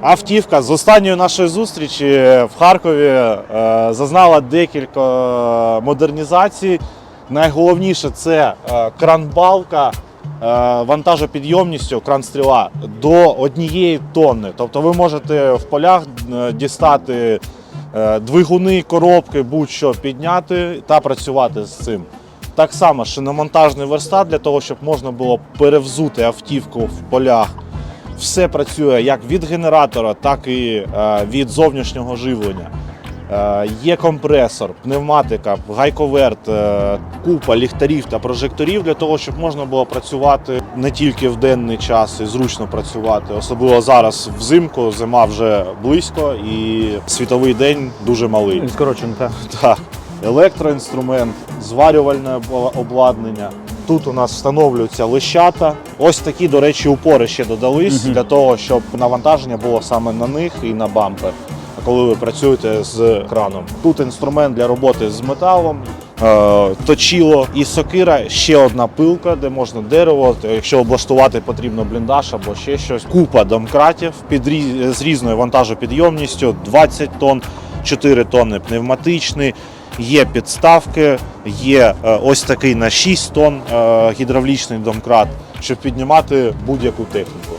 Автівка з останньої нашої зустрічі в Харкові е, зазнала декілька модернізацій. Найголовніше це е, кран-балка е, вантажопідйомністю, кран-стріла до однієї тонни. Тобто ви можете в полях дістати двигуни, коробки, будь-що підняти та працювати з цим. Так само шиномонтажний верстат для того, щоб можна було перевзути автівку в полях. Все працює як від генератора, так і е, від зовнішнього живлення. Е, Є компресор, пневматика, гайковерт, е, купа ліхтарів та прожекторів для того, щоб можна було працювати не тільки в денний час і зручно працювати. Особливо зараз взимку, зима вже близько і світовий день дуже малий. Він так. Так, електроінструмент, зварювальне обладнання. Тут у нас встановлюються лищата. Ось такі, до речі, упори ще додались для того, щоб навантаження було саме на них і на бампер. Коли ви працюєте з краном. Тут інструмент для роботи з металом, е, точило і сокира, ще одна пилка, де можна дерево. Якщо облаштувати потрібно бліндаж або ще щось. Купа домкратів під різ- з різною вантажопідйомністю 20 тонн, 4 тонни пневматичний. Є підставки, є е, ось такий на 6 тонн е, гідравлічний домкрат, щоб піднімати будь-яку техніку.